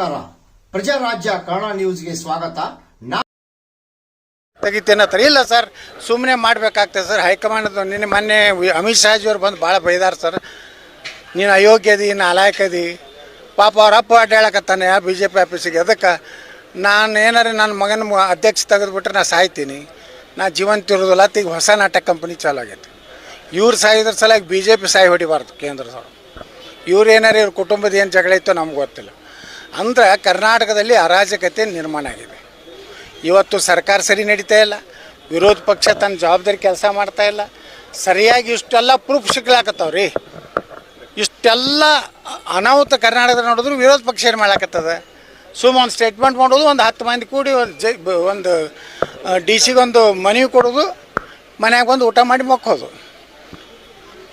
ನಮಸ್ಕಾರ. ಪ್ರಜಾರಾಜ್ಯ ಕನ್ನಡ ನ್ಯೂಸ್ಗೆ ಸ್ವಾಗತ. ನಾ ಹತ್ರ ಇಲ್ಲ ಸರ್ ಸುಮ್ಮನೆ ಮಾಡಬೇಕಾಗ್ತದೆ ಸರ್. ಹೈಕಮಾಂಡ್ ನಿನ್ನೆ ಮೊನ್ನೆ ಅಮಿತ್ ಶಾಜಿಯವ್ರು ಬಂದು ಭಾಳ ಬೈದಾರ ಸರ್. ನೀನು ಅಯೋಗ್ಯದಿ ನಾಲಾಯಕದಿ ಪಾಪ ಅವ್ರ ಅಪ್ಪ ಅಡ್ಡಾಳಕತ್ತಾನೆ ಆ ಬಿ ಜೆ ಪಿ ಆಫೀಸಿಗೆ. ಅದಕ್ಕೆ ನಾನು ಏನಾರು ನನ್ನ ಮಗನ ಅಧ್ಯಕ್ಷ ತೆಗೆದುಬಿಟ್ರೆ ನಾನು ಸಾಯ್ತೀನಿ. ನಾ ಜೀವಂತ ಇರೋದಿಲ್ಲ ಈಗ ಹೊಸ ನಾಟಕ ಕಂಪನಿ ಚಾಲು ಆಗೈತೆ. ಇವ್ರು ಸಾಯಿದ್ರ ಸಲುವಾಗಿ ಬಿ ಜೆ ಪಿ ಸಾಯಿ ಹೊಡಿಬಾರ್ದು ಕೇಂದ್ರದವ್ರು ಇವ್ರು ಏನಾರು ಇವ್ರ ಕುಟುಂಬದ ಏನು ಜಗಳ ಇತ್ತೋ ನಮ್ಗೆ ಗೊತ್ತಿಲ್ಲ. ಅಂದ್ರೆ ಕರ್ನಾಟಕದಲ್ಲಿ ಅರಾಜಕತೆ ನಿರ್ಮಾಣ ಆಗಿದೆ. ಇವತ್ತು ಸರ್ಕಾರ ಸರಿ ನಡೀತಾ ಇಲ್ಲ. ವಿರೋಧ ಪಕ್ಷ ತನ್ನ ಜವಾಬ್ದಾರಿ ಕೆಲಸ ಮಾಡ್ತಾ ಇಲ್ಲ. ಸರಿಯಾಗಿ ಇಷ್ಟೆಲ್ಲ ಪ್ರೂಫ್ ಸಿಗ್ಲಾಕತ್ತಾವ ರೀ ಇಷ್ಟೆಲ್ಲ ಅನಾಹುತ ಕರ್ನಾಟಕದ ನೋಡಿದ್ರು ವಿರೋಧ ಪಕ್ಷ ಏನು ಮಾಡಾಕತ್ತದ ಸುಮ್ಮ ಒಂದು ಸ್ಟೇಟ್ಮೆಂಟ್ ಮಾಡೋದು ಒಂದು ಹತ್ತು ಮಂದಿ ಕೂಡಿ ಒಂದು ಜ ಒಂದು ಡಿ ಸಿಗೊಂದು ಮನವಿ ಕೊಡೋದು, ಮನ್ಯಾಗ ಬಂದು ಊಟ ಮಾಡಿ ಮಕ್ಕೋದು.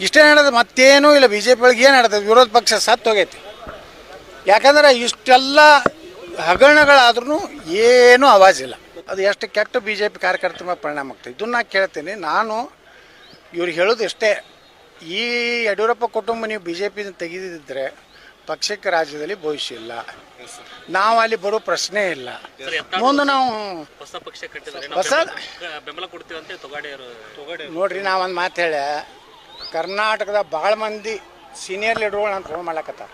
ಇಷ್ಟೇ ನಡೆದ ಮತ್ತೇನೂ ಇಲ್ಲ. ಬಿ ಜೆ ಪಿ ಒಳಗೆ ಏನು ನಡೆದ ವಿರೋಧ ಪಕ್ಷ ಸತ್ತು ಹೋಗೈತಿ ಯಾಕಂದ್ರೆ ಇಷ್ಟೆಲ್ಲ ಹಗರಣಗಳಾದ್ರೂ ಏನೂ ಇಲ್ಲ ಅದು ಎಷ್ಟು ಕೆಟ್ಟ ಬಿ ಜೆ ಪಿ ಕಾರ್ಯಕರ್ತರ ಮೇಲೆ ಪರಿಣಾಮ ಆಗ್ತದೆ. ಇದನ್ನ ನಾನು ಕೇಳ್ತೀನಿ. ನಾನು ಇವ್ರಿಗೆ ಹೇಳೋದು ಇಷ್ಟೇ. ಈ ಯಡಿಯೂರಪ್ಪ ಕುಟುಂಬ ನೀವು ಬಿ ಜೆ ಪಿನ ತೆಗೆದಿದ್ದರೆ ಪಕ್ಷಕ್ಕೆ ರಾಜ್ಯದಲ್ಲಿ ಭವಿಷ್ಯ ಇಲ್ಲ. ನಾವು ಅಲ್ಲಿ ಬರೋ ಪ್ರಶ್ನೆ ಇಲ್ಲ. ಮುಂದೆ ನಾವು ಹೊಸ ಪಕ್ಷ ಬೆಂಬಲ ಕೊಡ್ತೀವಿ ನೋಡ್ರಿ ನಾವೊಂದು ಒಂದು ಮಾತು ಹೇಳ ಕರ್ನಾಟಕದ ಭಾಳ ಮಂದಿ ಸೀನಿಯರ್ ಲೀಡರ್ಗಳು ನಾನು ಫೋನ್ ಮಾಡ್ಲಕತ್ತಾರ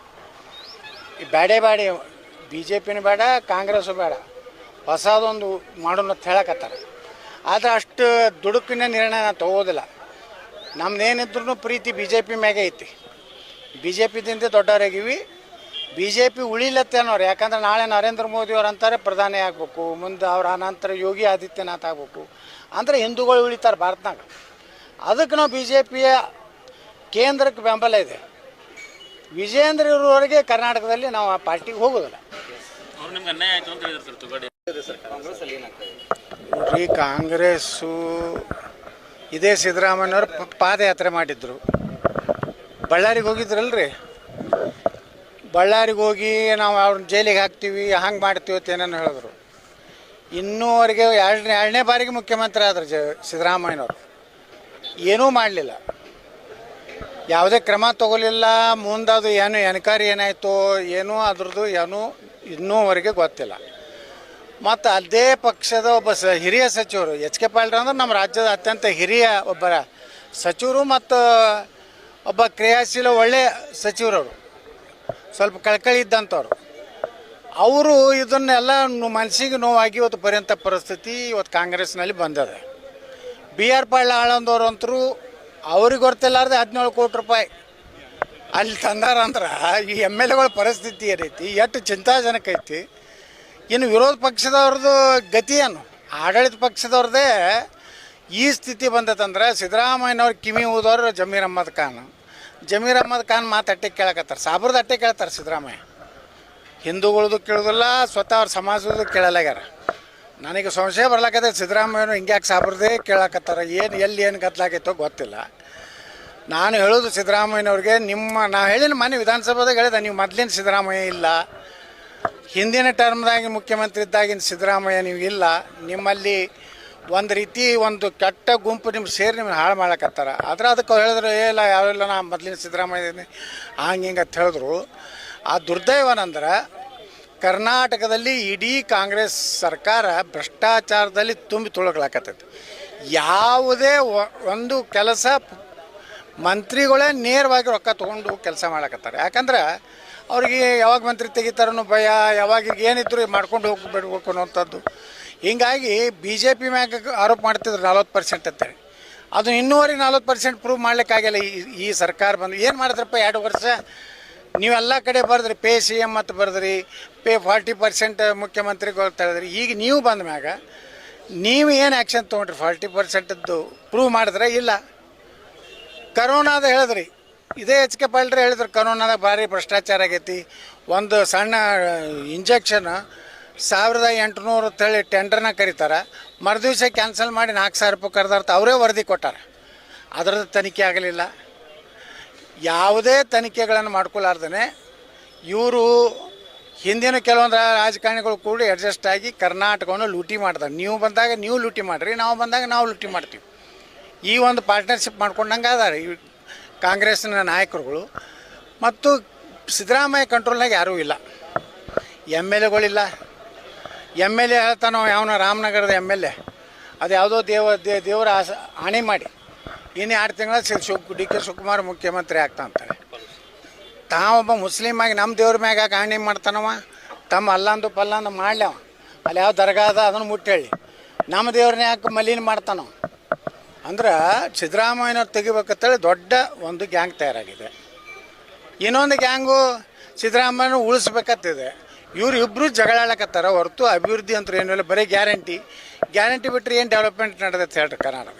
ಬೇಡ ಬ್ಯಾಡಿ ಬಿ ಜೆ ಪಿನೂ ಬೇಡ, ಕಾಂಗ್ರೆಸ್ಸು ಬೇಡ. ಹೊಸದೊಂದು ಮಾಡೋಣ ಅಂತ ಹೇಳಕತ್ತಾರ. ಆದರೆ ಅಷ್ಟು ದುಡುಕಿನ ನಿರ್ಣಯ ನಾನು ತಗೋದಿಲ್ಲ. ನಮ್ದೇನಿದ್ರು ಪ್ರೀತಿ ಬಿ ಜೆ ಪಿ ಮ್ಯಾಗೆ ಐತಿ. ಬಿ ಜೆ ಪಿದಿಂದ ದೊಡ್ಡವರಾಗಿವಿ. ಬಿ ಜೆ ಪಿ ಉಳಿಲತ್ತೆ ಅನ್ನೋರು, ಯಾಕಂದ್ರೆ ನಾಳೆ ನರೇಂದ್ರ ಮೋದಿ ಅವ್ರು ಅಂತಾರೆ, ಪ್ರಧಾನಿ ಆಗಬೇಕು, ಮುಂದೆ ಅವ್ರ ಅನಂತರ ಯೋಗಿ ಆದಿತ್ಯನಾಥ್ ಆಗಬೇಕು. ಅಂದ್ರೆ ಹಿಂದೂಗಳು ಉಳಿತಾರೆ ಭಾರತನಾಗ. ಅದಕ್ಕೆ ನಾವು ಬಿ ಜೆ ಪಿಯ ಕೇಂದ್ರಕ್ಕೆ ಬೆಂಬಲ ಇದೆ. ವಿಜೇಂದ್ರ ಇರುವವರೆಗೆ ಕರ್ನಾಟಕದಲ್ಲಿ ನಾವು ಆ ಪಾರ್ಟಿಗೆ ಹೋಗೋದಿಲ್ಲ. ನೋಡ್ರಿ ಕಾಂಗ್ರೆಸ್ಸು ಇದೇ ಸಿದ್ದರಾಮಯ್ಯವ್ರು ಪಾದಯಾತ್ರೆ ಮಾಡಿದ್ರು. ಬಳ್ಳಾರಿಗೆ ಹೋಗಿದ್ರಲ್ರಿ? ಬಳ್ಳಾರಿಗೆ ಹೋಗಿ ನಾವು ಅವ್ರನ್ನ ಜೈಲಿಗೆ ಹಾಕ್ತೀವಿ ಹಂಗೆ ಮಾಡ್ತೀವಿ ಅಂತ ಏನೇನು ಹೇಳಿದ್ರು. ಇನ್ನೂವರೆಗೆ ಎರಡನೇ ಎರಡನೇ ಬಾರಿಗೆ ಮುಖ್ಯಮಂತ್ರಿ ಆದರು ಜ ಸಿದ್ದರಾಮಯ್ಯನವರು. ಏನೂ ಮಾಡಲಿಲ್ಲ. ಯಾವುದೇ ಕ್ರಮ ತಗೋಲಿಲ್ಲ ಮುಂದದು ಏನು ಎನ್ಕ್ವೈರಿ ಏನಾಯಿತು ಏನೂ ಅದ್ರದ್ದು ಏನೂ ಇನ್ನೂವರೆಗೆ ಗೊತ್ತಿಲ್ಲ. ಮತ್ತು ಅದೇ ಪಕ್ಷದ ಒಬ್ಬ ಸ, ಹಿರಿಯ ಸಚಿವರು, ಎಚ್ ಕೆ ಪಾಟೀಲ್ ಅಂದ್ರೆ ನಮ್ಮ ರಾಜ್ಯದ ಅತ್ಯಂತ ಹಿರಿಯ ಒಬ್ಬ ಸಚಿವರು ಮತ್ತು ಒಬ್ಬ ಕ್ರಿಯಾಶೀಲ ಒಳ್ಳೆಯ ಸಚಿವರವರು, ಸ್ವಲ್ಪ ಕಳ್ಕಳಿ ಇದ್ದಂಥವ್ರು. ಅವರು ಇದನ್ನೆಲ್ಲ ಮನಸ್ಸಿಗೆ ನೋವಾಗಿ ಇವತ್ತು ಬರೆಯಂಥ ಪರಿಸ್ಥಿತಿ ಇವತ್ತು ಕಾಂಗ್ರೆಸ್ನಲ್ಲಿ ಬಂದಿದೆ. ಬಿ ಆರ್ ಪಾಳ್ಯ ಆಳಂದವ್ರು ಅಂತರೂ ಅವ್ರಿಗೆ ಗೊತ್ತಿಲ್ಲಾರ್ದೆ ಹದಿನೇಳು ಕೋಟಿ ರೂಪಾಯಿ. ಅಲ್ಲಿ ತಂದಾರ ಅಂದ್ರೆ ಈ ಎಂ ಎಲ್ ಎಗಳ ಪರಿಸ್ಥಿತಿ ಏನೈತಿ, ಎಷ್ಟು ಚಿಂತಾಜನಕ ಐತಿ. ಇನ್ನು ವಿರೋಧ ಪಕ್ಷದವ್ರದ್ದು ಗತಿ ಏನು? ಆಡಳಿತ ಪಕ್ಷದವ್ರದ್ದೇ ಈ ಸ್ಥಿತಿ ಬಂದತಂದ್ರೆ ಸಿದ್ದರಾಮಯ್ಯನವ್ರು ಕಿವಿ ಊದವ್ರು ಜಮೀರ್ ಅಹ್ಮದ್ ಖಾನ್. ಜಮೀರ್ ಅಹ್ಮದ್ ಖಾನ್ ಮಾತು ಅಟ್ಟೆ ಕೇಳಕತ್ತಾರೆ, ಸಾಬ್ರದ ಅಟ್ಟೆ ಕೇಳ್ತಾರೆ ಸಿದ್ದರಾಮಯ್ಯ. ಹಿಂದೂಗಳದು ಕೇಳೋದಿಲ್ಲ, ಸ್ವತಃ ಅವ್ರ ಸಮಾಜದ ಕೇಳಲಾಗ್ಯಾರ. ನನಗೆ ಸಂಶಯ ಬರ್ಲಾಕತ್ತೆ ಸಿದ್ದರಾಮಯ್ಯನು ಹಿಂಗ್ಯಾಕೆ ಸಾಬ್ರದೇ ಕೇಳಕತ್ತಾರ? ಏನು, ಎಲ್ಲಿ ಏನು ಕತ್ಲಾಕೈತೋ ಗೊತ್ತಿಲ್ಲ. ನಾನು ಹೇಳೋದು ಸಿದ್ದರಾಮಯ್ಯನವ್ರಿಗೆ, ನಿಮ್ಮ ನಾ ಹೇಳಿನ ಮನೆ ವಿಧಾನಸಭಾದಾಗ ಹೇಳಿದೆ, ನೀವು ಮೊದಲಿನ ಸಿದ್ದರಾಮಯ್ಯ ಇಲ್ಲ. ಹಿಂದಿನ ಟರ್ಮ್ದಾಗಿ ಮುಖ್ಯಮಂತ್ರಿ ಇದ್ದಾಗಿನ ಸಿದ್ದರಾಮಯ್ಯ ನೀವು ಇಲ್ಲ. ನಿಮ್ಮಲ್ಲಿ ಒಂದು ರೀತಿ ಒಂದು ಕೆಟ್ಟ ಗುಂಪು ನಿಮ್ಮ ಸೇರಿ ನಿಮ್ಮನ್ನು ಹಾಳು ಮಾಡಕತ್ತಾರ ಆದ್ರೆ ಅದಕ್ಕೆ ಹೇಳಿದ್ರು, ಏ, ಇಲ್ಲ ಯಾವೆಲ್ಲ ನಾ ಮೊದಲಿನ ಸಿದ್ದರಾಮಯ್ಯ ಹಂಗೆ ಹಿಂಗೆ ಅಂತ ಹೇಳಿದ್ರು. ಆ ದುರ್ದೈವನಂದ್ರೆ ಕರ್ನಾಟಕದಲ್ಲಿ ಇಡೀ ಕಾಂಗ್ರೆಸ್ ಸರ್ಕಾರ ಭ್ರಷ್ಟಾಚಾರದಲ್ಲಿ ತುಂಬಿ ತುಳುಕ್ಲಾಕತ್ತೈತಿ. ಯಾವುದೇ ಒಂದು ಕೆಲಸ ಮಂತ್ರಿಗಳೇ ನೇರವಾಗಿ ರೊಕ್ಕ ತೊಗೊಂಡು ಕೆಲಸ ಮಾಡಕತ್ತಾರೆ. ಯಾಕಂದ್ರೆ ಅವ್ರಿಗೆ ಯಾವಾಗ ಮಂತ್ರಿ ತೆಗಿತಾರನ್ನೋ ಭಯ, ಯಾವಾಗ ಏನಿದ್ರು ಮಾಡ್ಕೊಂಡು ಹೋಗಿ ಬಿಡ್ಬೇಕು ಹೀಗಾಗಿ ಬಿ ಜೆ ಪಿ ಮ್ಯಾಗ ಆರೋಪ ಮಾಡ್ತಿದ್ರು ನಲ್ವತ್ತು ಪರ್ಸೆಂಟ್ ಅಂತೇಳಿ ಅದು ಇನ್ನೂವರೆಗೆ ನಲ್ವತ್ತು ಪರ್ಸೆಂಟ್ ಪ್ರೂವ್ ಮಾಡ್ಲಿಕ್ಕಾಗಿಲ್ಲ ಈ ಈ ಸರ್ಕಾರ ಬಂದು. ಏನು ಮಾಡಿದ್ರಪ್ಪ ಎರಡು ವರ್ಷ? ನೀವೆಲ್ಲ ಕಡೆ ಬರೆದ್ರಿ, ಪೇ ಸಿ ಎಂ ಮತ್ತು ಬರೆದ್ರಿ, ಪೇ ಫಾರ್ಟಿ ಪರ್ಸೆಂಟ್ ಮುಖ್ಯಮಂತ್ರಿಗಳು ತಳೆದ್ರಿ ಈಗ ನೀವು ಬಂದ ಮ್ಯಾಗ ನೀವು ಏನು ಆ್ಯಕ್ಷನ್ ತೊಗೊಂಡ್ರಿ? ಫಾರ್ಟಿ ಪರ್ಸೆಂಟದ್ದು ಪ್ರೂವ್ ಮಾಡಿದ್ರೆ ಇಲ್ಲ? ಕರೋನಾದ ಹೇಳಿದ್ರಿ. ಇದೇ ಎಚ್ ಕೆ ಪಾಲ್ಟ್ರೆ ಹೇಳಿದ್ರು, ಕರೋನಾದ ಭಾರಿ ಭ್ರಷ್ಟಾಚಾರ ಆಗೈತಿ. ಒಂದು ಸಣ್ಣ ಇಂಜೆಕ್ಷನ್ ಸಾವಿರದ ಎಂಟುನೂರು ತಳಿ ಟೆಂಡರ್ನ ಕರೀತಾರೆ. ಮರುದಿವ್ಸ ಕ್ಯಾನ್ಸಲ್ ಮಾಡಿ ನಾಲ್ಕು ಸಾವಿರ ರೂಪಾಯಿ ಕರೆದಾರ್ತ, ಅವರೇ ವರದಿ ಕೊಟ್ಟಾರ. ಅದರದ್ದು ತನಿಖೆ ಆಗಲಿಲ್ಲ. ಯಾವುದೇ ತನಿಖೆಗಳನ್ನು ಮಾಡ್ಕೊಲಾರ್ದೇ ಇವರು ಹಿಂದಿನ ಕೆಲವೊಂದು ರಾಜಕಾರಣಿಗಳು ಕೂಡ ಅಡ್ಜಸ್ಟ್ ಆಗಿ ಕರ್ನಾಟಕವನ್ನು ಲೂಟಿ ಮಾಡ್ತಾರೆ ನೀವು ಬಂದಾಗ ನೀವು ಲೂಟಿ ಮಾಡಿರಿ, ನಾವು ಬಂದಾಗ ನಾವು ಲೂಟಿ ಮಾಡ್ತೀವಿ. ಈ ಒಂದು ಪಾರ್ಟ್ನರ್ಶಿಪ್ ಮಾಡ್ಕೊಂಡಂಗೆ ಅದಾರೆ ಈ ಕಾಂಗ್ರೆಸ್ನ ನಾಯಕರುಗಳು. ಮತ್ತು ಸಿದ್ದರಾಮಯ್ಯ ಕಂಟ್ರೋಲ್ನಾಗ ಯಾರೂ ಇಲ್ಲ. ಎಂ ಎಲ್ ಎಗಳಿಲ್ಲ. ಎಂ ಎಲ್ ಎ ಹೇಳ್ತಾನೋ ಯಾವನ ರಾಮನಗರದ ಎಂ ಎಲ್ ಎ. ಅದು ಯಾವುದೋ ದೇವ ದೇವರ ಆಸ ಆಣೆ ಮಾಡಿ. ಇನ್ನು ಎರಡು ತಿಂಗಳ ಶಿವ್ ಡಿ ಕೆ ಶಿವಕುಮಾರ್ ಮುಖ್ಯಮಂತ್ರಿ ಆಗ್ತಾ ಅಂತಾರೆ. ತಾವೊಬ್ಬ ಮುಸ್ಲಿಮ್ ಆಗಿ ನಮ್ಮ ದೇವ್ರ ಮ್ಯಾಗ ಕಾಣಿ ಮಾಡ್ತಾನವ? ತಮ್ಮ ಅಲ್ಲಂದು ಪಲ್ಲಂದು ಮಾಡ್ಲವ. ಅಲ್ಲಿ ಯಾವ ದರ್ಗಾ ಅದ ಅದನ್ನು ಮುಟ್ಟೇಳಿ ನಮ್ಮ ದೇವ್ರನ್ನ ಯಾಕೆ ಮಲಿನ ಮಾಡ್ತಾನೋ ಅಂದ್ರೆ ಸಿದ್ದರಾಮಯ್ಯನವ್ರು ತೆಗಿಬೇಕಂತೇಳಿ ದೊಡ್ಡ ಒಂದು ಗ್ಯಾಂಗ್ ತಯಾರಾಗಿದೆ. ಇನ್ನೊಂದು ಗ್ಯಾಂಗು ಸಿದ್ದರಾಮಯ್ಯನ ಉಳಿಸ್ಬೇಕತ್ತಿದೆ ಇವ್ರು ಇಬ್ಬರು ಜಗಳಾಡಕತ್ತಾರ ಹೊರತು ಅಭಿವೃದ್ಧಿ ಅಂತ ಏನಿಲ್ಲ ಬರೀ ಗ್ಯಾರಂಟಿ. ಗ್ಯಾರಂಟಿ ಬಿಟ್ಟರೆ ಏನು ಡೆವಲಪ್ಮೆಂಟ್ ನಡೆದೈತೆ ಹೇಳ್ರಿ ಕರ್ನಾಟಕ